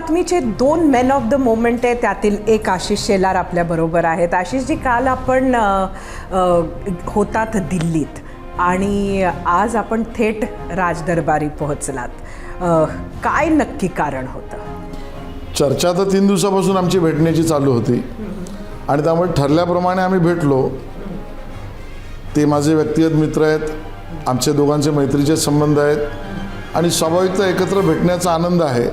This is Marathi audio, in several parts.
बातमीचे दोन मेन ऑफ द मोमेंट आहे त्यातील एक आशिष शेलार आपल्याबरोबर आहेत. आशिषजी काल आपण होतात दिल्लीत आणि आज आपण थेट राजदरबारी पोहोचलात. काय नक्की कारण होतं? चर्चा तर तीन दिवसापासून आमची भेटण्याची चालू होती. आणि त्यामुळे ठरल्याप्रमाणे आम्ही भेटलो. ते माझे व्यक्तिगत मित्र आहेत आमचे दोघांचे मैत्रीचे संबंध आहेत आणि स्वाभाविकता एकत्र भेटण्याचा आनंद आहे.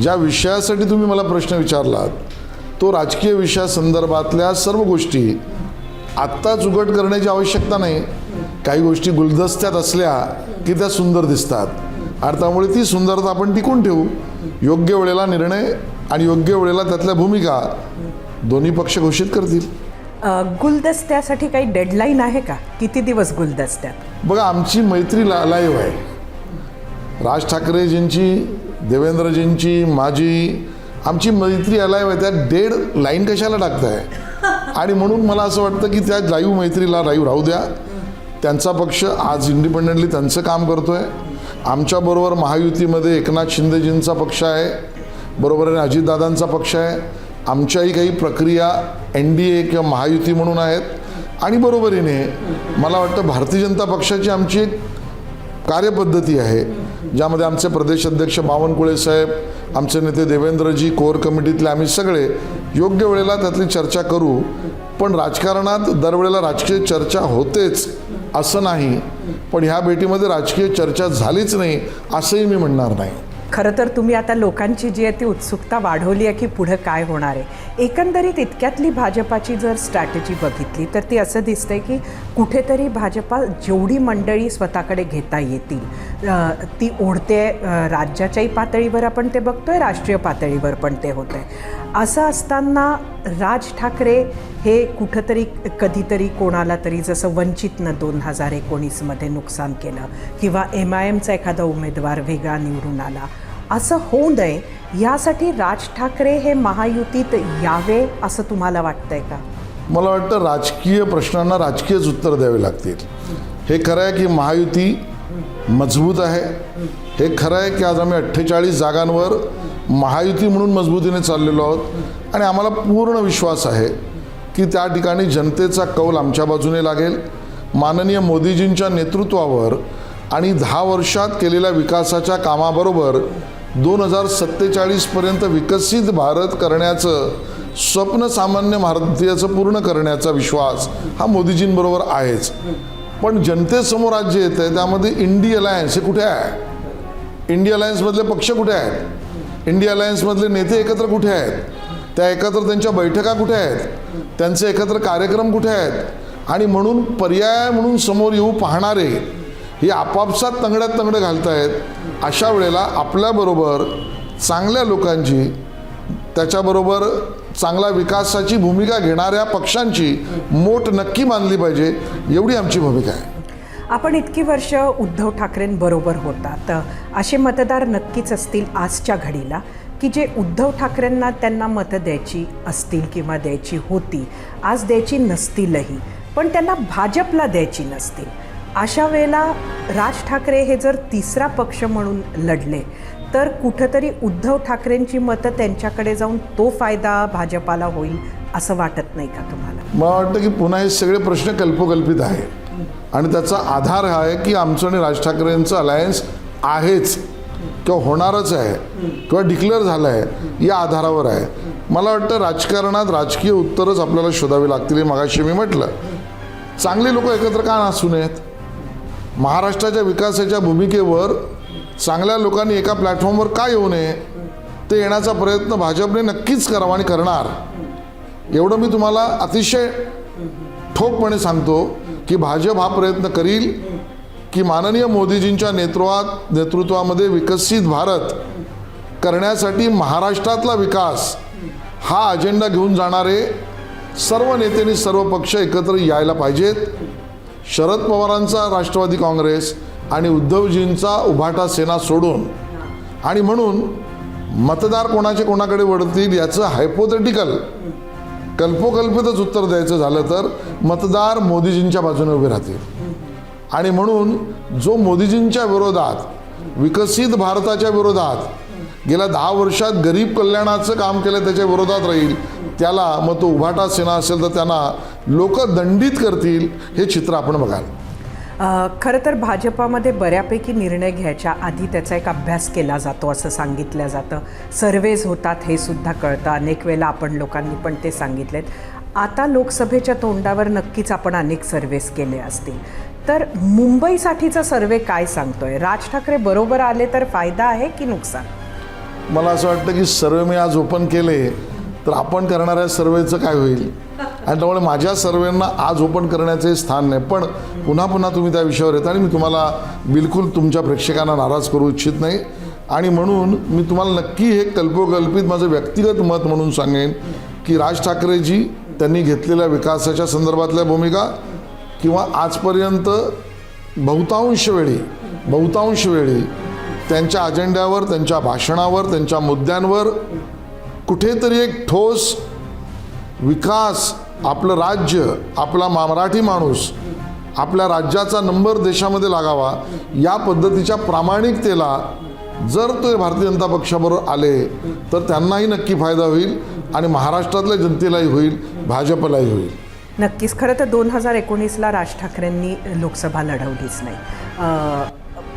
ज्या विषयासाठी तुम्ही मला प्रश्न विचारलात तो राजकीय विषयासंदर्भातल्या सर्व गोष्टी आत्ताच उघड करण्याची आवश्यकता नाही. काही गोष्टी गुलदस्त्यात असल्या की त्या सुंदर दिसतात. आणि त्यामुळे ती सुंदरता आपण टिकून ठेवू. योग्य वेळेला निर्णय आणि योग्य वेळेला त्यातल्या भूमिका दोन्ही पक्ष घोषित करतील. गुलदस्त्यासाठी काही डेडलाईन आहे का? किती दिवस गुलदस्त्यात? बघा आमची मैत्री ला लाईव्ह आहे. राज ठाकरेजींची देवेंद्रजींची माझी आमची मैत्री अलाईव्ह आहे त्यात डेड लाईन कशाला टाकताय? आणि म्हणून मला असं वाटतं की त्या लाईव्ह मैत्रीला लाईव्ह राहू द्या. त्यांचा पक्ष आज इंडिपेंडेंटली त्यांचं काम करतोय. आमच्याबरोबर महायुतीमध्ये एकनाथ शिंदेजींचा पक्ष आहे. बरोबर आहे अजितदादांचा पक्ष आहे. आमच्याही काही प्रक्रिया एन डी ए किंवा महायुती म्हणून आहेत. आणि बरोबरीने मला वाटतं भारतीय जनता पक्षाची आमची एक कार्यपद्धती आहे. ज्यामध्ये आमचे प्रदेश अध्यक्ष बावनकुळे साहेब आमचे नेते देवेंद्रजी कोर कमिटीतले आम्ही सगळे योग्य वेळेला त्यातली चर्चा करू. पण राजकारणात दरवेळेला राजकीय चर्चा होतेच असं नाही. पण ह्या भेटीमध्ये राजकीय चर्चा झालीच नाही असंही मी म्हणणार नाही. खरं तर तुम्ही आता लोकांची जी आहे ती उत्सुकता वाढवली आहे की पुढं काय होणार आहे. एकंदरीत इतक्यातली भाजपाची जर स्ट्रॅटेजी बघितली तर ती असं दिसतंय की कुठेतरी भाजपा जेवढी मंडळी स्वतःकडे घेता येतील ती ओढते राज्याच्याही पातळीवर आपण ते बघतोय राष्ट्रीय पातळीवर पण ते होतंय. असं असताना राज ठाकरे हे कुठंतरी कधीतरी कोणाला तरी जसं वंचितनं दोन हजार एकोणीसमध्ये नुकसान केलं किंवा एम आय एमचा एखादा उमेदवार वेगळा निवडून आला असं होऊ नये यासाठी राज ठाकरे हे महायुतीत यावे असं तुम्हाला वाटतंय का? मला वाटतं राजकीय प्रश्नांना राजकीयच उत्तर द्यावे लागतील. हे खरं आहे की महायुती मजबूत आहे. हे खरं आहे की आज आम्ही अठ्ठेचाळीस जागांवर महायुती म्हणून मजबूतीने चाललेलो आहोत. आणि आम्हाला पूर्ण विश्वास आहे की त्या ठिकाणी जनतेचा कौल आमच्या बाजूने लागेल. माननीय मोदीजींच्या नेतृत्वावर आणि दहा वर्षात केलेल्या विकासाच्या कामाबरोबर दोन हजार सत्तेचाळीसपर्यंत विकसित भारत करण्याचं स्वप्न सामान्य भारतीयाचं पूर्ण करण्याचा विश्वास हा मोदीजींबरोबर आहेच. पण जनतेसमोर आज जे येत आहे त्यामध्ये इंडी अलायन्स हे कुठे आहे? इंडी अलायन्समधले पक्ष कुठे आहेत? इंडी अलायन्समधले नेते एकत्र कुठे आहेत? त्या एकत्र त्यांच्या बैठका कुठे आहेत? त्यांचे एकत्र कार्यक्रम कुठे आहेत? आणि म्हणून पर्याय म्हणून समोर येऊ पाहणारे हे आपापसात तंगड्यात तंगडं घालतायत अशा वेळेला आपल्याबरोबर चांगल्या लोकांची त्याच्याबरोबर चांगला विकासाची भूमिका घेणाऱ्या पक्षांची मोठ नक्की मानली पाहिजे एवढी आमची भूमिका आहे. आपण इतकी वर्ष उद्धव ठाकरेंबरोबर होता तर असे मतदार नक्कीच असतील आजच्या घडीला की जे उद्धव ठाकरेंना त्यांना मतं द्यायची असतील किंवा द्यायची होती आज द्यायची नसतीलही पण त्यांना भाजपला द्यायची नसतील. अशा वेळेला राज ठाकरे हे जर तिसरा पक्ष म्हणून लढले तर कुठंतरी उद्धव ठाकरेंची मतं त्यांच्याकडे जाऊन तो फायदा भाजपाला होईल असं वाटत नाही का तुम्हाला? मला वाटतं की पुन्हा हे सगळे प्रश्न कल्पकल्पित आहे आणि त्याचा आधार हा आहे की आमचं आणि राज ठाकरेंचं अलायन्स आहेच किंवा होणारच आहे किंवा डिक्लेअर झालं आहे या आधारावर आहे. मला वाटतं राजकारणात राजकीय उत्तरच आपल्याला शोधावी लागतील हे मगाशी मी म्हटलं. चांगले लोक एकत्र का नसू नयेत? महाराष्ट्राच्या विकासाच्या भूमिकेवर चांगल्या लोकांनी एका प्लॅटफॉर्मवर का येऊ नये ते येण्याचा प्रयत्न भाजपने नक्कीच करावा आणि करणार. एवढं मी तुम्हाला अतिशय ठोकपणे सांगतो की भाजप हा प्रयत्न करील की माननीय मोदीजींच्या नेतृत्वात नेतृत्वामध्ये विकसित भारत करण्यासाठी महाराष्ट्रातला विकास हा अजेंडा घेऊन जाणारे सर्व नेत्यांनी सर्व पक्ष एकत्र यायला पाहिजेत. शरद पवारांचा राष्ट्रवादी काँग्रेस आणि उद्धवजींचा उभाटा सेना सोडून आणि म्हणून मतदार कोणाचे कोणाकडे वळतील याचं हायपोथेटिकल कल्पोकल्पितच उत्तर द्यायचं झालं तर मतदार मोदीजींच्या बाजूने उभे राहतील. आणि म्हणून जो मोदीजींच्या विरोधात विकसित भारताच्या विरोधात गेल्या दहा वर्षात गरीब कल्याणाचं काम केलं त्याच्या विरोधात राहील त्याला मग तो उभाटा सेना असेल तर त्यांना लोक दंडित करतील हे चित्र आपण बघाल. खरं तर भाजपामध्ये बऱ्यापैकी निर्णय घ्यायच्या आधी त्याचा एक अभ्यास केला जातो असं सांगितलं जातं. सर्वेज होतात हे सुद्धा कळतं. अनेक वेळेला आपण लोकांनी पण ते सांगितलेत. आता लोकसभेच्या तोंडावर नक्कीच आपण अनेक सर्वेस केले असतील. तर मुंबईसाठीचा सर्वे काय सांगतोय? राज ठाकरे बरोबर आले तर फायदा आहे की नुकसान? मला असं वाटतं की सर्वे मी आज ओपन केले तर आपण करणाऱ्या सर्वेचं काय होईल? आणि त्यामुळे माझ्या सर्वेंना आज ओपन करण्याचे स्थान नाही. पण पुन्हा पुन्हा तुम्ही त्या विषयावर येता आणि मी तुम्हाला बिलकुल तुमच्या प्रेक्षकांना नाराज करू इच्छित नाही. आणि म्हणून मी तुम्हाला नक्की हे कल्पोकल्पित माझं व्यक्तिगत मत म्हणून सांगेन की राज ठाकरेजी त्यांनी घेतलेल्या विकासाच्या संदर्भातल्या भूमिका किंवा आजपर्यंत बहुतांश वेळी बहुतांश वेळी त्यांच्या अजेंड्यावर त्यांच्या भाषणावर त्यांच्या मुद्द्यांवर कुठेतरी एक ठोस विकास आपलं राज्य आपला मा- मराठी माणूस आपल्या राज्याचा नंबर देशामध्ये लागावा या पद्धतीच्या प्रामाणिकतेला जर ते भारतीय जनता पक्षाबरोबर आले तर त्यांनाही नक्की फायदा होईल आणि महाराष्ट्रातल्या जनतेलाही होईल भाजपलाही होईल. नक्कीच. खरं तर दोन हजार एकोणीसला राज ठाकरेंनी लोकसभा लढवलीच नाही.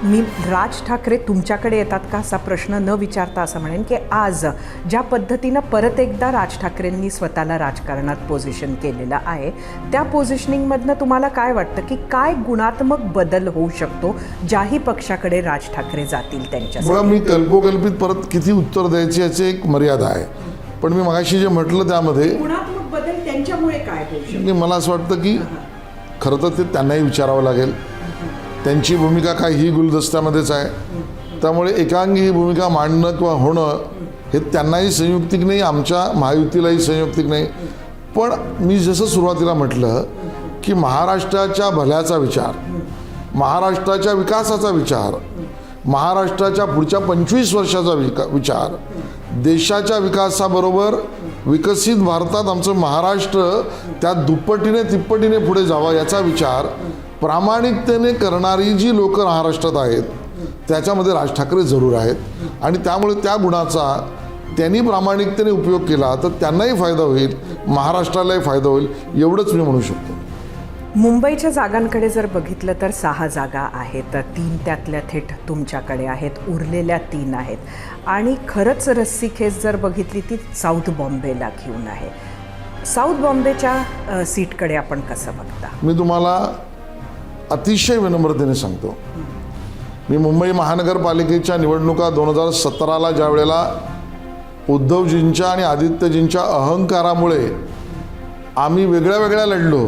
मी राज ठाकरे तुमच्याकडे येतात का असा प्रश्न न विचारता असं म्हणेन की आज ज्या पद्धतीनं परत एकदा राज ठाकरेंनी स्वतःला राजकारणात पोझिशन केलेलं आहे त्या पोझिशनिंगमधनं तुम्हाला काय वाटतं की काय गुणात्मक बदल होऊ शकतो ज्याही पक्षाकडे राज ठाकरे जातील त्यांच्या मी कल्पोकल्पित परत किती उत्तर द्यायची याची एक मर्यादा आहे. पण मी मगाशी जे म्हटलं त्यामध्ये गुणात्मक बदल त्यांच्यामुळे काय होऊ शकतो? की मला असं वाटतं की खरं तर ते त्यांनाही विचारावं लागेल. त्यांची भूमिका काय ही गुलदस्त्यामध्येच आहे. त्यामुळे एकांगी ही भूमिका मांडणं किंवा होणं हे त्यांनाही संयुक्तिक नाही आमच्या महायुतीलाही संयुक्तिक नाही. पण मी जसं सुरुवातीला म्हटलं की महाराष्ट्राच्या भल्याचा विचार महाराष्ट्राच्या विकासाचा विचार महाराष्ट्राच्या पुढच्या पंचवीस वर्षाचा विका विचार देशाच्या विकासाबरोबर विकसित भारतात आमचं महाराष्ट्र त्या दुप्पटीने तिप्पटीने पुढे जावं याचा विचार प्रामाणिकतेने करणारी जी लोक महाराष्ट्रात आहेत त्याच्यामध्ये राज ठाकरे जरूर आहेत. आणि त्यामुळे त्या गुणाचा त्यांनी प्रामाणिकतेने उपयोग केला तर त्यांनाही फायदा होईल महाराष्ट्रालाही फायदा होईल एवढंच मी म्हणू शकतो. मुंबईच्या जागांकडे जर बघितलं तर सहा जागा आहेत. तीन त्यातल्या थेट तुमच्याकडे आहेत उरलेल्या तीन आहेत. आणि खरंच रस्सीखेच जर बघितली ती साऊथ बॉम्बेला घेऊन आहे. साऊथ बॉम्बेच्या सीटकडे आपण कसं बघता? मी तुम्हाला अतिशय विनम्रतेने सांगतो. मी मुंबई महानगरपालिकेच्या निवडणुका दोन हजार सतराला ज्या वेळेला उद्धवजींच्या आणि आदित्यजींच्या अहंकारामुळे आम्ही वेगळ्या वेगळ्या लढलो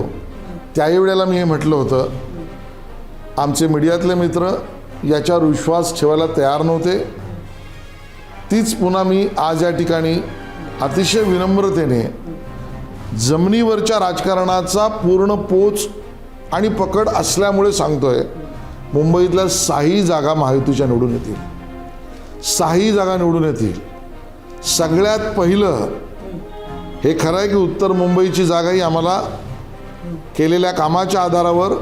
त्याही वेळेला मी हे म्हटलं होतं. आमचे मीडियातले मित्र याच्यावर विश्वास ठेवायला तयार नव्हते. तीच पुन्हा मी आज या ठिकाणी अतिशय विनम्रतेने जमिनीवरच्या राजकारणाचा पूर्ण पोच आणि पकड असल्यामुळे सांगतोय मुंबईतल्या साही जागा महायुतीच्या निवडून येतील. साही जागा निवडून येतील. सगळ्यात पहिलं हे खरं आहे की उत्तर मुंबईची जागाही आम्हाला केलेल्या कामाच्या आधारावर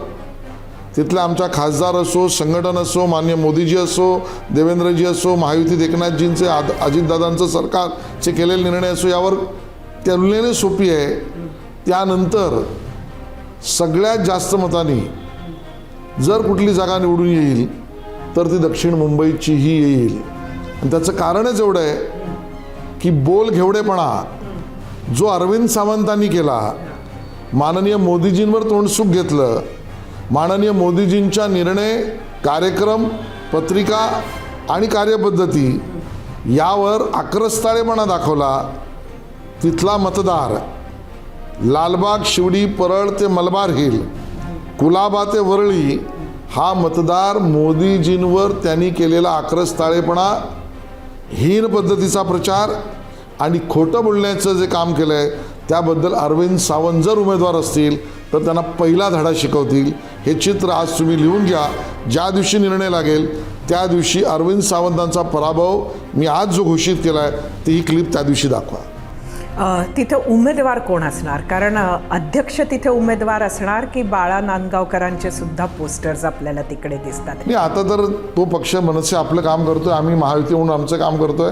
तिथला आमच्या खासदार असो संघटन असो मान्य मोदीजी असो देवेंद्रजी असो महायुतीत एकनाथजींचे आद अजितदादांचं सरकारचे केलेले निर्णय असो यावर तुलनेने सोपी आहे. त्यानंतर सगळ्यात जास्त मताने जर कुठली जागा निवडून येईल तर ती दक्षिण मुंबईचीही येईल. आणि त्याचं कारणच एवढं आहे की बोल घेवडेपणा जो अरविंद सावंतांनी केला माननीय मोदीजींवर तोंडसुख घेतलं माननीय मोदीजींच्या निर्णय कार्यक्रम पत्रिका आणि कार्यपद्धती यावर आक्रस्ताळेपणा दाखवला तिथला मतदार लालबाग शिवडी परळ ते मलबार हिल कुलाबा ते वरळी हा मतदार मोदीजींवर त्यांनी केलेला आक्रस्ताळेपणा हीन पद्धतीचा प्रचार आणि खोटं बोलण्याचं जे काम केलं आहे त्याबद्दल अरविंद सावंत जर उमेदवार असतील तर त्यांना पहिला धडा शिकवतील. हे चित्र आज तुम्ही लिहून घ्या. ज्या दिवशी निर्णय लागेल त्या दिवशी अरविंद सावंतांचा पराभव मी आज जो घोषित केला आहे ती ही क्लिप त्या दिवशी दाखवा. तिथं उमेदवार कोण असणार? कारण अध्यक्ष तिथे उमेदवार असणार की बाळा नांदगावकरांचे सुद्धा पोस्टर्स आपल्याला तिकडे दिसतात? नाही आता तर तो पक्ष मनसे आपलं काम करतोय आम्ही महायुती म्हणून आमचं काम करतोय.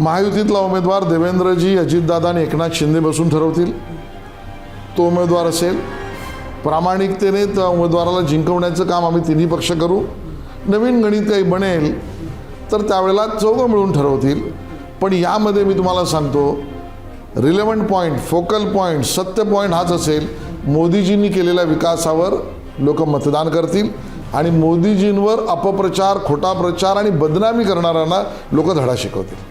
महायुतीतला उमेदवार देवेंद्रजी अजितदादा आणि एकनाथ शिंदे बसून ठरवतील. तो उमेदवार असेल. प्रामाणिकतेने त्या उमेदवाराला जिंकवण्याचं काम आम्ही तिन्ही पक्ष करू. नवीन गणित काही बनेल तर त्यावेळेला चौघं मिळून ठरवतील. पण यामध्ये मी तुम्हाला सांगतो रिलेवंट पॉईंट फोकल पॉईंट सत्य पॉईंट हाच असेल. मोदीजींनी केलेल्या विकासावर लोक मतदान करतील आणि मोदीजींवर अपप्रचार खोटा प्रचार आणि बदनामी करणाऱ्यांना लोक धडा शिकवतील.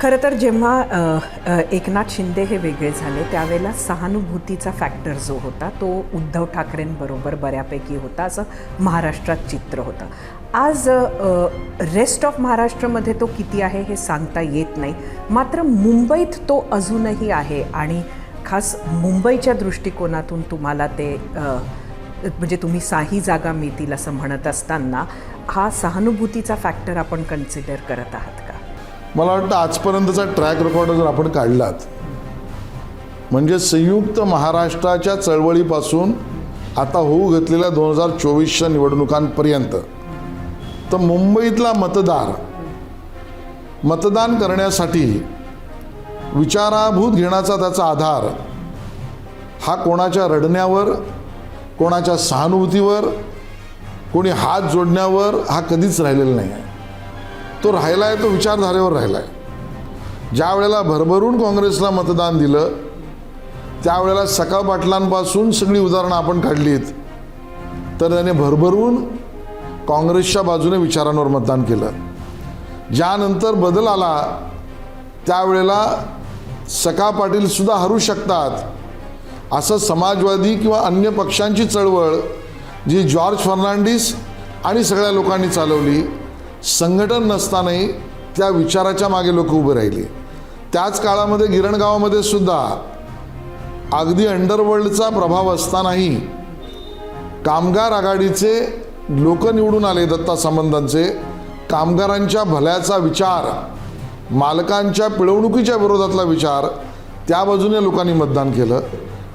खरं तर जेव्हा एकनाथ शिंदे हे वेगळे झाले त्यावेळेला सहानुभूतीचा फॅक्टर जो होता तो उद्धव ठाकरेंबरोबर बऱ्यापैकी होता असं महाराष्ट्रात चित्र होतं. आज रेस्ट ऑफ महाराष्ट्रामध्ये तो किती आहे हे सांगता येत नाही. मात्र मुंबईत तो अजूनही आहे आणि खास मुंबईच्या दृष्टिकोनातून तुम्हाला ते म्हणजे तुम्ही साही जागा मिळतील असं म्हणत असताना हा सहानुभूतीचा फॅक्टर आपण कन्सिडर करत आहात का? मला वाटतं आजपर्यंतचा ट्रॅक रेकॉर्ड जर आपण काढलात म्हणजे संयुक्त महाराष्ट्राच्या चळवळीपासून आता होऊ घातलेल्या दोन हजार चोवीसच्या निवडणुकांपर्यंत तर मुंबईतला मतदार मतदान करण्यासाठी विचाराभूत घेण्याचा त्याचा आधार हा कोणाच्या रडण्यावर कोणाच्या सहानुभूतीवर कोणी हात जोडण्यावर हा कधीच राहिलेला नाही आहे. तो राहिला आहे तो विचारधारेवर राहिला आहे ज्या वेळेला भरभरून काँग्रेसला मतदान दिलं त्यावेळेला सकाळ पाटलांपासून सगळी उदाहरणं आपण काढलीत तर त्याने भरभरून काँग्रेसच्या बाजूने विचारांवर मतदान केलं. ज्यानंतर बदल आला त्यावेळेला सका पाटीलसुद्धा हरू शकतात. असं समाजवादी किंवा अन्य पक्षांची चळवळ जी जॉर्ज फर्नांडिस आणि सगळ्या लोकांनी चालवली संघटन नसतानाही त्या विचाराच्या मागे लोक उभे राहिली. त्याच काळामध्ये गिरणगावामध्ये सुद्धा अगदी अंडरवर्ल्डचा प्रभाव असतानाही कामगार आघाडीचे लोक निवडून आले दत्ता संबंधांचे कामगारांच्या भल्याचा विचार मालकांच्या पिळवणुकीच्या विरोधातला विचार त्या बाजूने लोकांनी मतदान केलं.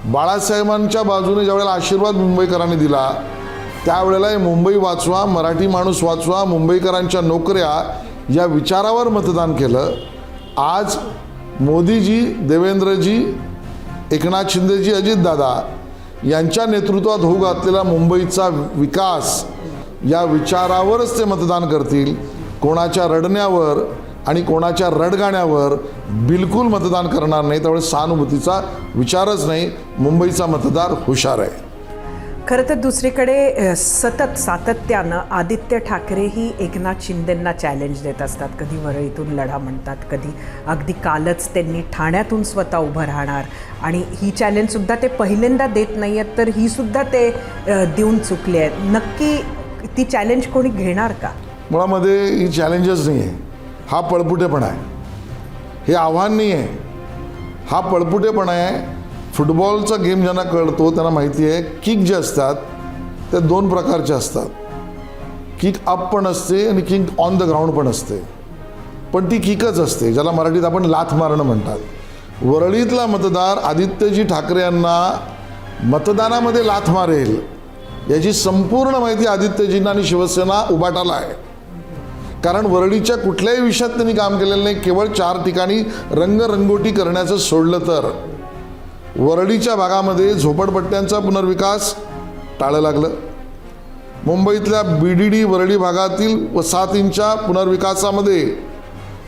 बाळासाहेबांच्या बाजूने ज्यावेळेला आशीर्वाद मुंबईकरांनी दिला त्यावेळेला हे मुंबई वाचवा मराठी माणूस वाचवा मुंबईकरांच्या नोकऱ्या या विचारावर मतदान केलं. आज मोदीजी देवेंद्रजी एकनाथ शिंदेजी अजितदादा यांच्या नेतृत्वात होऊ घातलेला मुंबईचा विकास या विचारावरच ते मतदान करतील. कोणाच्या रडण्यावर आणि कोणाच्या रडगाण्यावर बिलकुल मतदान करणार नाही. त्यामुळे सहानुभूतीचा विचारच नाही. मुंबईचा मतदार हुशार आहे. खरं तर दुसरीकडे सतत सातत्यानं आदित्य ठाकरे ही एकनाथ शिंदेंना चॅलेंज देत असतात. कधी वरळीतून लढा म्हणतात कधी अगदी कालच त्यांनी ठाण्यातून स्वतः उभं राहणार. आणि ही चॅलेंजसुद्धा ते पहिल्यांदा देत नाही आहेत तर ही सुद्धा ते देऊन चुकले आहेत. नक्की ती चॅलेंज कोणी घेणार का? मुळामध्ये ही चॅलेंजच नाही आहे हा पळपुटेपणा आहे. हे आव्हान नाही आहे हा पळपुटेपणा आहे. फुटबॉलचा गेम ज्यांना कळतो त्यांना माहिती आहे किक जे असतात ते दोन प्रकारचे असतात. किक अप पण असते आणि किक ऑन द ग्राउंड पण असते. पण ती किकच असते ज्याला मराठीत आपण लाथ मारणं म्हणतात. वरळीतला मतदार आदित्यजी ठाकरे यांना मतदानामध्ये लाथ मारेल. याची संपूर्ण माहिती आदित्यजींना आणि शिवसेना उभाटाला आहे. कारण वरळीच्या कुठल्याही विषयात त्यांनी काम केलेलं नाही केवळ चार ठिकाणी रंगरंगोटी करण्याचं सोडलं तर. वरळीच्या भागामध्ये झोपडपट्ट्यांचा पुनर्विकास टाळं लागलं. मुंबईतल्या बी डी डी वरळी भागातील वसाहतींच्या पुनर्विकासामध्ये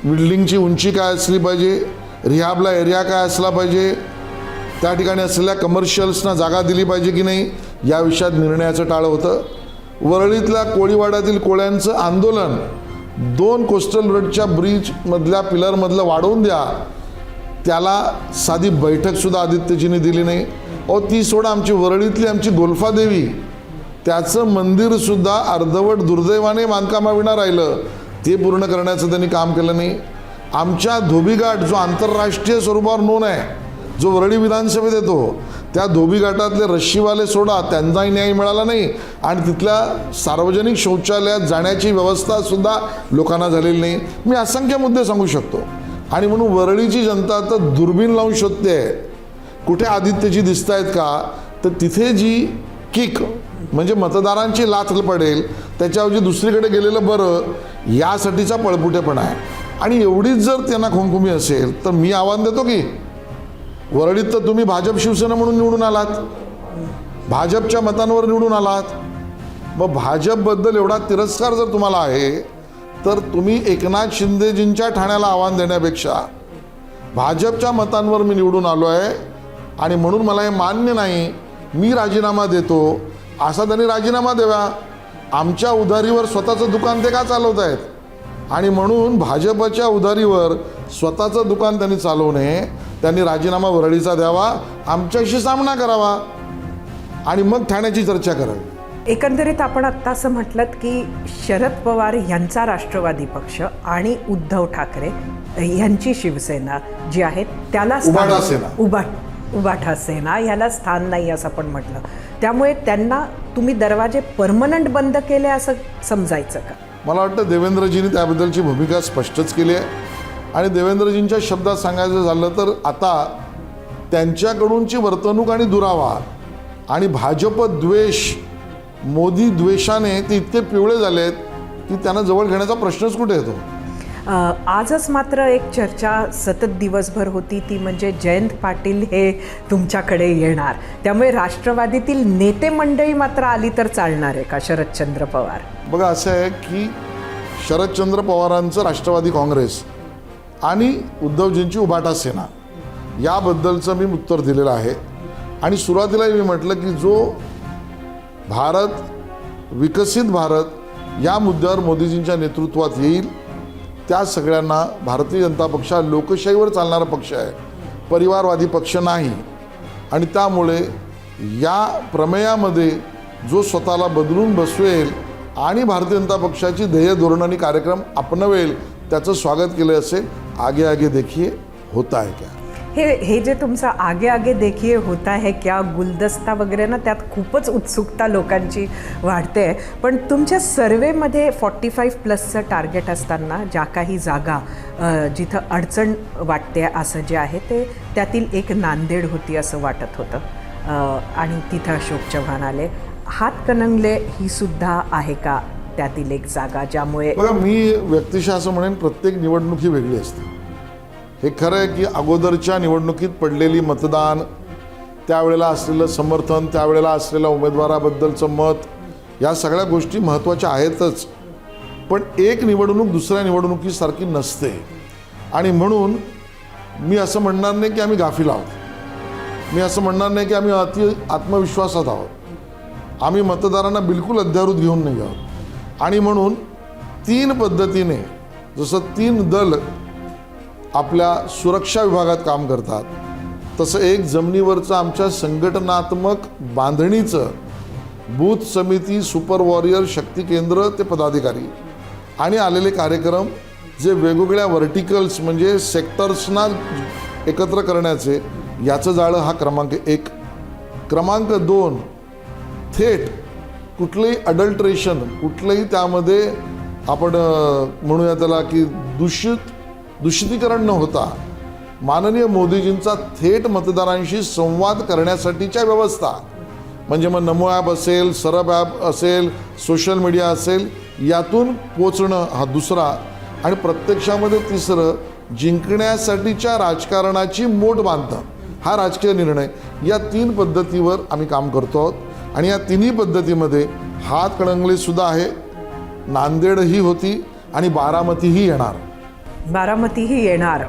बिल्डिंगची उंची काय असली पाहिजे रिहाबला एरिया काय असला पाहिजे त्या ठिकाणी असलेल्या कमर्शियल्सना जागा दिली पाहिजे की नाही या विषयात निर्णयाचं टाळं होतं. वरळीतल्या कोळीवाड्यातील कोळ्यांचं आंदोलन. दोन कोस्टल रोडच्या ब्रिजमधल्या पिलरमधलं वाढवून द्या. त्याला साधी बैठकसुद्धा आदित्यजीने दिली नाही. अहो ती सोडा आमची वरळीतली आमची गोल्फा देवी. त्याचं मंदिरसुद्धा अर्धवट दुर्दैवाने बांधकामाविना राहिलं. ते पूर्ण करण्याचं त्यांनी काम केलं नाही. आमच्या धोबीघाट जो आंतरराष्ट्रीय स्वरूपावर नोंद आहे जो वरळी विधानसभेत येतो त्या धोबीघाटातले रश्शीवाले सोडा त्यांचाही न्याय मिळाला नाही. आणि तिथल्या सार्वजनिक शौचालयात जाण्याची व्यवस्थासुद्धा लोकांना झालेली नाही. मी असंख्य मुद्दे सांगू शकतो. आणि म्हणून वरळीची जनता आता दुर्बीण लावून शोधते. कुठे आदित्यजी दिसत आहेत का? तर तिथे जी किक म्हणजे मतदारांची लाथ पडेल त्याच्याऐवजी दुसरीकडे गेलेलं बरं यासाठीचा पळपुटेपणा आहे. आणि एवढीच जर त्यांना खुमखुमी असेल तर मी आव्हान देतो की वरळीत तर तुम्ही भाजप शिवसेना म्हणून निवडून आलात. भाजपच्या मतांवर निवडून आलात. मग भाजपबद्दल एवढा तिरस्कार जर तुम्हाला आहे तर तुम्ही एकनाथ शिंदेजींच्या ठाण्याला आव्हान देण्यापेक्षा भाजपच्या मतांवर मी निवडून आलो आहे आणि म्हणून मला हे मान्य नाही मी राजीनामा देतो. असा त्यांनी राजीनामा द्यावा. आमच्या उधारीवर स्वतःचं दुकान ते का चालवत आहेत आणि म्हणून भाजपच्या उधारीवर स्वतःचं दुकान त्यांनी चालवू नये त्यांनी राजीनामा वरळीचा द्यावा आमच्याशी सामना करावा आणि मग ठाण्याची चर्चा करावी. एकंदरीत आपण आत्ता असं म्हटलं की शरद पवार यांचा राष्ट्रवादी पक्ष आणि उद्धव ठाकरे यांची शिवसेना जी आहे त्याला स्थान- उभाटा सेना. उभाट उभाटा सेना याला स्थान नाही असं आपण म्हटलं. त्यामुळे त्यांना तुम्ही दरवाजे परमनंट बंद केले असं समजायचं का? मला वाटतं देवेंद्रजींनी त्याबद्दलची भूमिका स्पष्टच केली आहे. आणि देवेंद्रजींच्या शब्दात सांगायचं झालं तर आता त्यांच्याकडूनची वर्तणूक आणि दुरावा आणि भाजप द्वेष मोदी द्वेषाने ते इतके पिवळे झालेत की त्यांना जवळ घेण्याचा प्रश्नच कुठे येतो? आजच मात्र एक चर्चा सतत दिवसभर होती ती म्हणजे जयंत पाटील हे तुमच्याकडे येणार. त्यामुळे राष्ट्रवादीतील नेते मंडळी मात्र आली तर चालणार आहे का शरदचंद्र पवार? बघा असं आहे की शरदचंद्र पवारांचं राष्ट्रवादी काँग्रेस आणि उद्धवजींची उभाटा सेना. याबद्दलचं मी उत्तर दिलेलं आहे. आणि सुरुवातीला मी म्हटलं की जो भारत विकसित भारत या मुद्द्यावर मोदीजींच्या नेतृत्वात येईल त्या सगळ्यांना भारतीय जनता पक्ष हा लोकशाहीवर चालणारा पक्ष आहे. परिवारवादी पक्ष नाही. आणि त्यामुळे या प्रमेयामध्ये जो स्वतःला बदलून बसवेल आणि भारतीय जनता पक्षाची ध्येय धोरण आणि कार्यक्रम आपणवेल त्याचं स्वागत केलं असेल. आगे आगे देखिए होता है क्या? हे हे जे तुमचं आगे आगे देखिए होता है क्या गुलदस्ता वगैरे ना त्यात खूपच उत्सुकता लोकांची वाढते. आहे पण तुमच्या सर्वेमध्ये फॉर्टी फाईव्ह प्लसचं टार्गेट असताना ज्या काही जागा जिथं अडचण वाटते असं जे आहे ते त्यातील एक नांदेड होती असं वाटत होतं. आणि तिथं अशोक चव्हाण आले. हातकणंगले ही सुद्धा आहे का? त्यातील एक जागा ज्यामुळे बघा मी व्यक्तिशः असं म्हणेन प्रत्येक निवडणूक ही वेगळी असते. हे खरं आहे की अगोदरच्या निवडणुकीत पडलेली मतदान त्यावेळेला असलेलं समर्थन त्यावेळेला असलेल्या उमेदवाराबद्दलचं मत या सगळ्या गोष्टी महत्त्वाच्या आहेतच. पण एक निवडणूक दुसऱ्या निवडणुकीसारखी नसते. आणि म्हणून मी असं म्हणणार नाही की आम्ही गाफील आहोत. मी असं म्हणणार नाही की आम्ही अति आत्मविश्वासात आहोत. आम्ही मतदारांना बिलकुल अध्यारूत घेऊन नाही आहोत. आणि म्हणून तीन पद्धतीने जसं तीन दल आपल्या सुरक्षा विभागात काम करतात तसं एक जमिनीवरचं आमच्या संघटनात्मक बांधणीचं बूथ समिती सुपर वॉरियर शक्ती केंद्र ते पदाधिकारी. आणि आलेले कार्यक्रम जे वेगवेगळ्या व्हर्टिकल्स म्हणजे सेक्टर्सना एकत्र करण्याचे याचं जाळं हा क्रमांक एक. क्रमांक दोन थेट कुठलंही अडल्ट्रेशन कुठलंही त्यामध्ये आपण म्हणूया त्याला की दूषित दूषितीकरण न होता माननीय मोदीजींचा थेट मतदारांशी संवाद करण्यासाठीच्या व्यवस्था. म्हणजे मग नमो ॲप असेल सरब ॲप असेल सोशल मीडिया असेल यातून पोचणं हा दुसरा. आणि प्रत्यक्षामध्ये तिसरं जिंकण्यासाठीच्या राजकारणाची मोठ बांधणं हा राजकीय निर्णय. या तीन पद्धतीवर आम्ही काम करतो आहोत. आणि या तिन्ही पद्धतीमध्ये हात सुद्धा आहे. नांदेडही होती आणि बारामतीही येणार. बारामतीही येणार.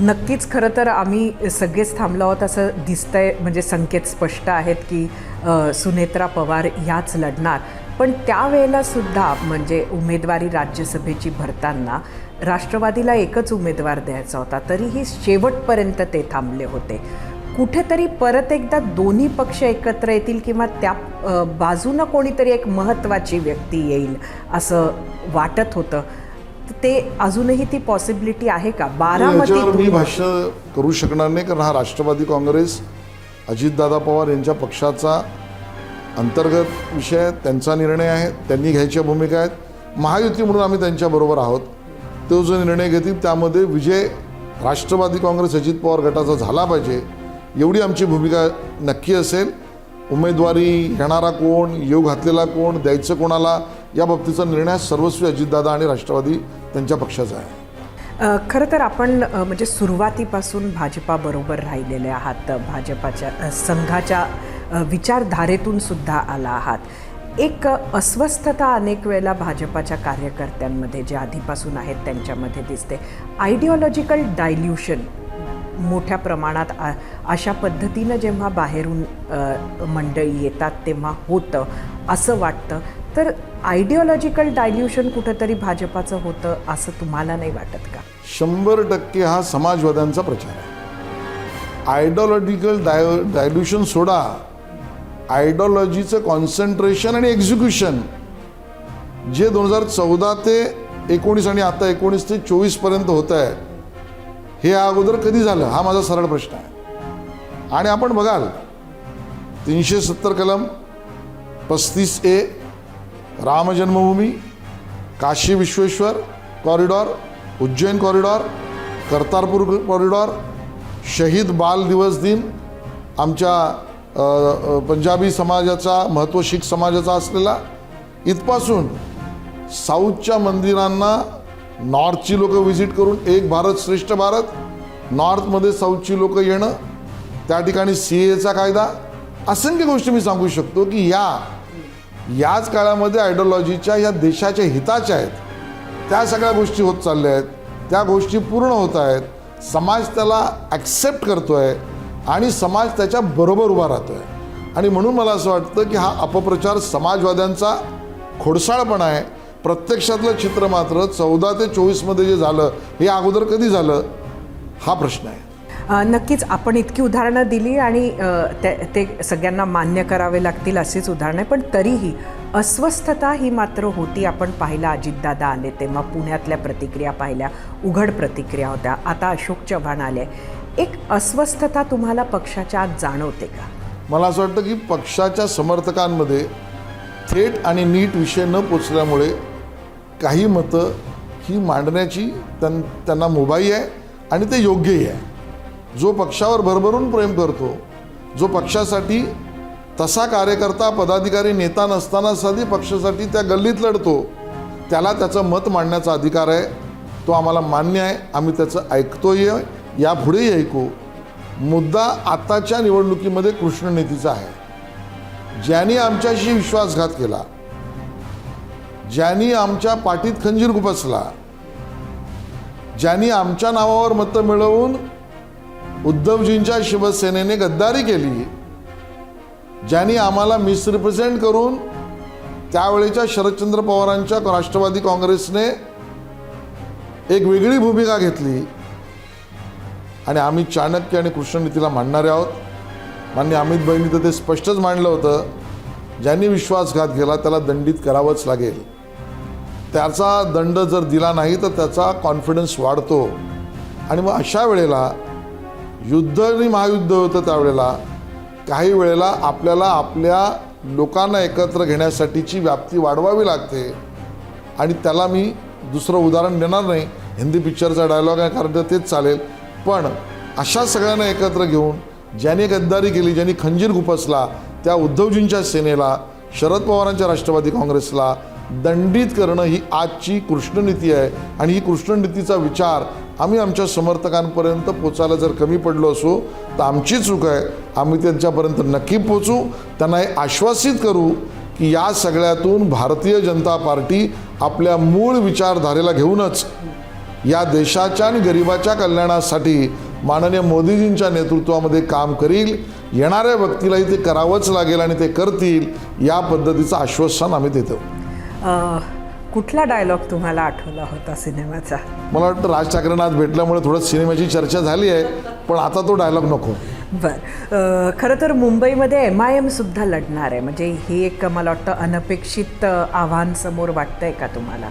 नक्कीच खरं तर आम्ही सगळेच थांबलो आहोत असं दिसतंय म्हणजे संकेत स्पष्ट आहेत की सुनेत्रा पवार ह्याच लढणार. पण त्यावेळेला सुद्धा म्हणजे उमेदवारी राज्यसभेची भरताना राष्ट्रवादीला एकच उमेदवार द्यायचा होता तरीही शेवटपर्यंत ते थांबले होते. कुठेतरी परत एकदा दोन्ही पक्ष एकत्र येतील किंवा त्या बाजूनं कोणीतरी एक महत्त्वाची व्यक्ती येईल असं वाटत होतं. ते अजूनही ती पॉसिबिलिटी आहे का? याच्यावर मी बारामती भाष्य करू शकणार नाही कारण हा राष्ट्रवादी काँग्रेस अजितदादा पवार यांच्या पक्षाचा अंतर्गत विषय त्यांचा निर्णय आहे त्यांनी घ्यायच्या भूमिका आहेत. महायुती म्हणून आम्ही त्यांच्याबरोबर आहोत. तो जो निर्णय घेतील त्यामध्ये विजय राष्ट्रवादी काँग्रेस अजित पवार गटाचा झाला पाहिजे. एवढी आमची भूमिका नक्की असेल. उमेदवारी घेणारा कोण येऊ घातलेला कोण द्यायचं कोणाला या बाबतीचा निर्णय सर्वस्वी अजितदादा आणि राष्ट्रवादी त्यांच्या पक्षाचा आहे. खरं तर आपण म्हणजे सुरुवातीपासून भाजपाबरोबर राहिलेले आहात. भाजपाच्या संघाच्या विचारधारेतून सुद्धा आला आहात. एक अस्वस्थता अनेक वेळेला भाजपाच्या कार्यकर्त्यांमध्ये जे आधीपासून आहेत त्यांच्यामध्ये दिसते. आयडिओलॉजिकल डायल्युशन मोठ्या प्रमाणात आ अशा पद्धतीनं जेव्हा बाहेरून मंडळी येतात तेव्हा होतं असं वाटतं. तर आयडिओलॉजिकल डायल्युशन कुठंतरी भाजपाचं होतं असं तुम्हाला नाही वाटत का? शंभर टक्के हा समाजवाद्यांचा प्रचार आहे. आयडिओलॉजिकल डाय डायल्युशन सोडा. आयडिओलॉजीचं कॉन्सन्ट्रेशन आणि एक्झिक्युशन जे दोन हजार चौदा ते एकोणीस आणि आता एकोणीस ते चोवीसपर्यंत होतं आहे हे अगोदर कधी झालं? हा माझा सरळ प्रश्न आहे. आणि आपण बघाल तीनशे सत्तर कलम पस्तीस A Ramjanmabhoomi Kashi Vishweshwar corridor Ujjain corridor Kartarpur corridor शहीद बाल दिवस दिन आमच्या पंजाबी समाजाचा महत्त्व शीख समाजाचा असलेला इथपासून साऊथच्या मंदिरांना नॉर्थची लोक व्हिजिट करून एक भारत श्रेष्ठ भारत नॉर्थमध्ये साऊथची लोक येणं त्या ठिकाणी सी एचा कायदा असंख्य गोष्टी मी सांगू शकतो की या याच काळामध्ये आयडिओलॉजीच्या या देशाच्या हिताच्या आहेत. त्या सगळ्या गोष्टी होत चालल्या आहेत. त्या गोष्टी पूर्ण होत आहेत. समाज त्याला ॲक्सेप्ट करतो आहे आणि समाज त्याच्या बरोबर उभा राहतो आहे आणि म्हणून मला असं वाटतं की हा अपप्रचार समाजवाद्यांचा खोडसाळपणा आहे. प्रत्यक्षातलं चित्र मात्र चौदा ते चोवीसमध्ये जे झालं हे अगोदर कधी झालं? हा प्रश्न आहे. नक्कीच आपण इतकी उदाहरणं दिली आणि ते ते सगळ्यांना मान्य करावे लागतील अशीच उदाहरणं आहे पण तरीही अस्वस्थता ही मात्र होती. आपण पाहिला अजितदादा आले तेव्हा पुण्यातल्या प्रतिक्रिया पाहिल्या उघड प्रतिक्रिया होत्या. आता अशोक चव्हाण आले. एक अस्वस्थता तुम्हाला पक्षाच्या आत जाणवते का? मला असं वाटतं की पक्षाच्या समर्थकांमध्ये थेट आणि नीट विषय न पोचल्यामुळे काही मतं ही मांडण्याची त्यां त्यांना मुभाई आहे आणि ते योग्यही आहे. जो पक्षावर भरभरून प्रेम करतो जो पक्षासाठी तसा कार्यकर्ता पदाधिकारी नेता नसताना साधी पक्षासाठी त्या गल्लीत लढतो त्याला त्याचं मत मांडण्याचा अधिकार आहे तो आम्हाला मान्य आहे आम्ही त्याचं ऐकतोही आहे यापुढेही ऐकू. मुद्दा आताच्या निवडणुकीमध्ये कृष्णनीतीचा आहे. ज्यांनी आमच्याशी विश्वासघात केला ज्यांनी आमच्या पाठीत खंजीर खुपसला ज्यांनी आमच्या नावावर मतं मिळवून उद्धवजींच्या शिवसेनेने गद्दारी केली ज्यांनी आम्हाला मिसरिप्रेझेंट करून त्यावेळेच्या शरदचंद्र पवारांच्या राष्ट्रवादी काँग्रेसने एक वेगळी भूमिका घेतली. आणि आम्ही चाणक्य आणि कृष्णनीतीला मांडणारे आहोत. मान्य अमित बहिणी तर ते स्पष्टच मांडलं होतं. ज्यांनी विश्वासघात केला त्याला दंडित करावंच लागेल. त्याचा दंड जर दिला नाही तर त्याचा कॉन्फिडन्स वाढतो. आणि मग अशा वेळेला युद्ध आणि महायुद्ध होतं त्यावेळेला काही वेळेला आपल्याला आपल्या लोकांना एकत्र घेण्यासाठीची व्याप्ती वाढवावी लागते. आणि त्याला मी दुसरं उदाहरण देणार नाही. हिंदी पिक्चरचा डायलॉग आहे कारण तेच चालेल. पण अशा सगळ्यांना एकत्र घेऊन ज्याने गद्दारी केली ज्यांनी खंजीर खुपसला त्या उद्धवजींच्या सेनेला शरद पवारांच्या राष्ट्रवादी काँग्रेसला दंडित करणं ही आजची कृष्णनीती आहे. आणि ही कृष्णनीतीचा विचार आम्ही आमच्या समर्थकांपर्यंत पोचायला जर कमी पडलो असू तर आमची चूक आहे. आम्ही त्यांच्यापर्यंत नक्की पोचू. त्यांना हे आश्वासित करू की या सगळ्यातून भारतीय जनता पार्टी आपल्या मूळ विचारधारेला घेऊनच या देशाच्या आणि गरिबाच्या कल्याणासाठी माननीय मोदीजींच्या नेतृत्वामध्ये काम करील. येणाऱ्या व्यक्तीलाही ते करावंच लागेल आणि ते करतील या पद्धतीचं आश्वासन आम्ही देतो. कुठला डायलॉग तुम्हाला आठवला होता सिनेमाचा? मला वाटतं राज ठाकरेंना आज भेटल्यामुळे थोडं सिनेमाची चर्चा झाली आहे पण आता तो डायलॉग नको. बर. खरं तर मुंबईमध्ये एम आय एमसुद्धा लढणार आहे. म्हणजे ही एक मला वाटतं अनपेक्षित आव्हान समोर वाटतंय का तुम्हाला?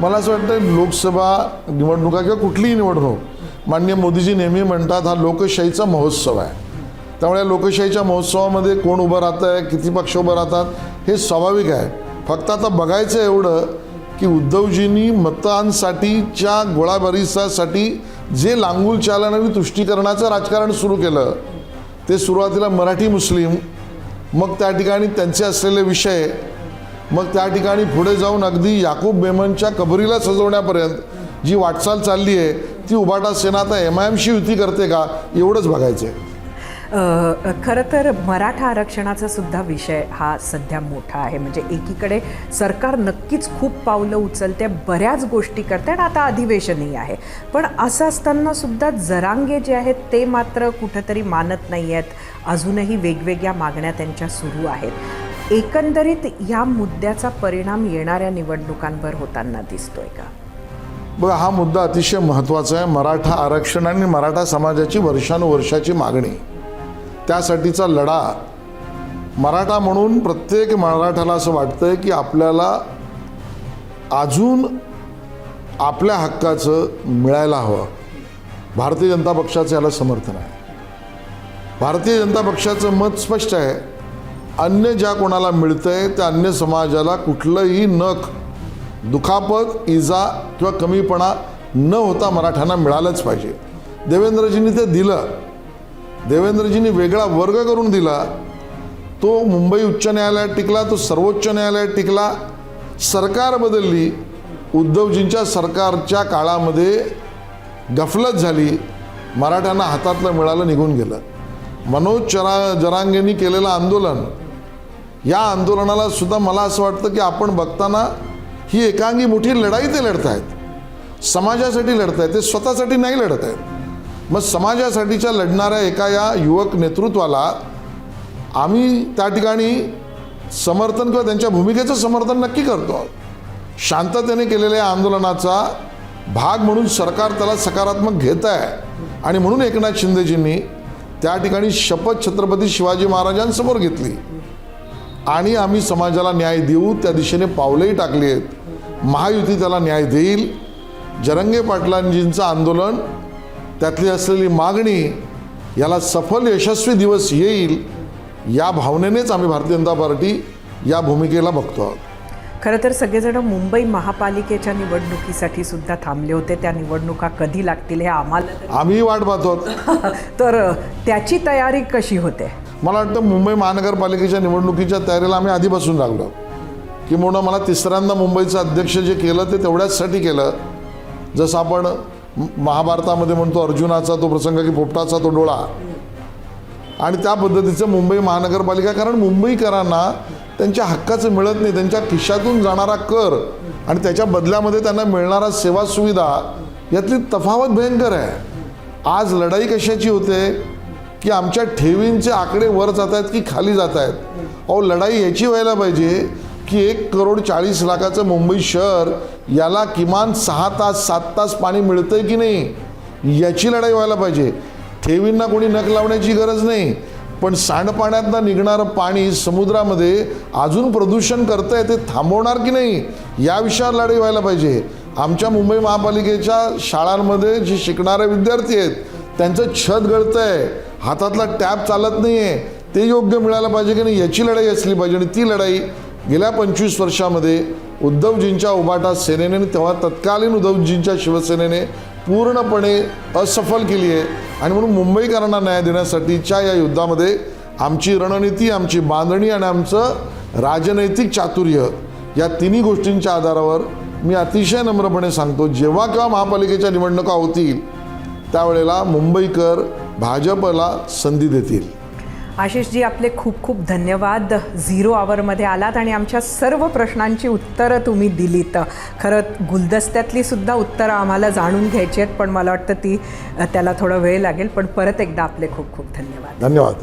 मला असं वाटतं लोकसभा निवडणुका किंवा कुठलीही निवडणूक माननीय मोदीजी नेहमी म्हणतात हा लोकशाहीचा महोत्सव आहे. त्यामुळे लोकशाहीच्या महोत्सवामध्ये कोण उभं राहतं आहे किती पक्ष उभं राहतात हे स्वाभाविक आहे. फक्त आता बघायचं एवढं की उद्धवजींनी मतांसाठीच्या गोळाबारीसाठी जे लांगूल चालन आणि तुष्टीकरणाचं राजकारण सुरू केलं ते सुरुवातीला मराठी मुस्लिम मग त्या ठिकाणी त्यांचे असलेले विषय मग त्या ठिकाणी पुढे जाऊन अगदी याकूब मेमनच्या कबरीला सजवण्यापर्यंत जी वाटचाल चालली आहे ती उभाटा सेना आता एम आय एमशी युती करते का एवढंच बघायचं आहे खरं तर मराठा आरक्षणाचा सुद्धा विषय हा सध्या मोठा आहे. म्हणजे एकीकडे सरकार नक्कीच खूप पावलं उचलते बऱ्याच गोष्टी करते आणि आता अधिवेशनही आहे. पण असं असताना सुद्धा जरांगे जे आहेत ते मात्र कुठंतरी मानत नाही आहेत. अजूनही वेगवेगळ्या मागण्या त्यांच्या सुरू आहेत. एकंदरीत या मुद्द्याचा परिणाम येणाऱ्या निवडणुकांवर होताना दिसतोय का? बघा हा मुद्दा अतिशय महत्त्वाचा आहे. मराठा आरक्षण आणि मराठा समाजाची वर्षानुवर्षाची मागणी. त्यासाठीचा लढा. मराठा म्हणून प्रत्येक मराठाला असं वाटतंय की आपल्याला अजून आपल्या हक्काचं मिळायला हवं. भारतीय जनता पक्षाचं याला समर्थन आहे. भारतीय जनता पक्षाचं मत स्पष्ट आहे. अन्य ज्या कोणाला मिळतं आहे त्या अन्य समाजाला कुठलंही नख दुखापत इजा किंवा कमीपणा न होता मराठ्यांना मिळालंच पाहिजे. देवेंद्रजींनी ते दिलं. देवेंद्रजींनी वेगळा वर्ग करून दिला. तो मुंबई उच्च न्यायालयात टिकला तो सर्वोच्च न्यायालयात टिकला. सरकार बदलली. उद्धवजींच्या सरकारच्या काळामध्ये गफलत झाली. मराठ्यांना हातातलं मिळालं निघून गेलं. मनोज चरा जरांगेंनी केलेलं आंदोलन. या आंदोलनाला सुद्धा मला असं वाटतं की आपण बघताना ही एकांगी मोठी लढाई ते लढत आहेत समाजासाठी लढत आहेत ते स्वतःसाठी नाही लढत आहेत मग समाजासाठीच्या लढणाऱ्या एका या युवक नेतृत्वाला आम्ही त्या ठिकाणी समर्थन किंवा त्यांच्या भूमिकेचं समर्थन नक्की करतो. आहोत. शांततेने केलेल्या आंदोलनाचा भाग म्हणून सरकार त्याला सकारात्मक घेत आहे आणि म्हणून एकनाथ शिंदेजींनी त्या ठिकाणी शपथ छत्रपती शिवाजी महाराजांसमोर घेतली. आणि आम्ही समाजाला न्याय देऊ त्या दिशेने पावलंही टाकली आहेत. महायुती त्याला न्याय देईल. जरंगे पाटलांजींचं आंदोलन त्यातली असलेली मागणी याला सफल यशस्वी दिवस येईल या भावनेनेच आम्ही भारतीय जनता पार्टी या भूमिकेला बघतो आहोत. खरं तर सगळेजण मुंबई महापालिकेच्या निवडणुकीसाठी सुद्धा थांबले होते. त्या निवडणुका कधी लागतील हे आम्हाला आम्हीही वाट पाहतो तर त्याची तयारी कशी होते? मला वाटतं मुंबई महानगरपालिकेच्या निवडणुकीच्या तयारीला आम्ही आधीपासून लागलो. किंवा मला तिसऱ्यांदा मुंबईचं अध्यक्ष जे केलं ते तेवढ्याचसाठी केलं. जसं आपण महाभारतामध्ये म्हणतो अर्जुनाचा तो प्रसंग की पोपटाचा तो डोळा. आणि त्या पद्धतीचं मुंबई महानगरपालिका कारण मुंबईकरांना त्यांच्या हक्काचं मिळत नाही त्यांच्या खिशातून जाणारा कर आणि त्याच्या बदल्यामध्ये त्यांना मिळणारा सेवा सुविधा यातली तफावत भयंकर आहे. आज लढाई कशाची होते? की आमच्या ठेवींचे आकडे वर जात आहेत की खाली जात आहेत अहो लढाई याची व्हायला पाहिजे की एक करोड चाळीस लाखाचं मुंबई शहर याला किमान सहा तास सात तास पाणी मिळतंय की नाही याची लढाई व्हायला पाहिजे. ठेवींना कोणी नख लावण्याची गरज नाही पण सांडपाण्यातनं निघणारं पाणी समुद्रामध्ये अजून प्रदूषण करतंय ते थांबवणार की नाही या विषयावर लढाई व्हायला पाहिजे. आमच्या मुंबई महापालिकेच्या शाळांमध्ये जे शिकणारे विद्यार्थी आहेत त्यांचं छत गळतंय हातातला टॅप चालत नाही आहे ते योग्य मिळायला पाहिजे की नाही याची लढाई असली पाहिजे. आणि ती लढाई गेल्या पंचवीस वर्षामध्ये उद्धवजींच्या उबाटा सेनेने आणि तेव्हा तत्कालीन उद्धवजींच्या शिवसेनेने पूर्णपणे असफल केली आहे. आणि म्हणून मुंबईकरांना न्याय देण्यासाठीच्या या युद्धामध्ये आमची रणनीती आमची बांधणी आणि आमचं राजनैतिक चातुर्य या तिन्ही गोष्टींच्या आधारावर मी अतिशय नम्रपणे सांगतो जेव्हा केव्हा महापालिकेच्या निवडणुका होतील त्यावेळेला मुंबईकर भाजपला संधी देतील. आशिषजी आपले खूप खूप धन्यवाद. झिरो आवरमध्ये आलात आणि आमच्या सर्व प्रश्नांची उत्तरं तुम्ही दिलीत. खरं गुलदस्त्यातली सुद्धा उत्तरं आम्हाला जाणून घ्यायची आहेत पण मला वाटतं ती त्याला थोडा वेळ लागेल. पण परत एकदा आपले खूप खूप धन्यवाद. धन्यवाद.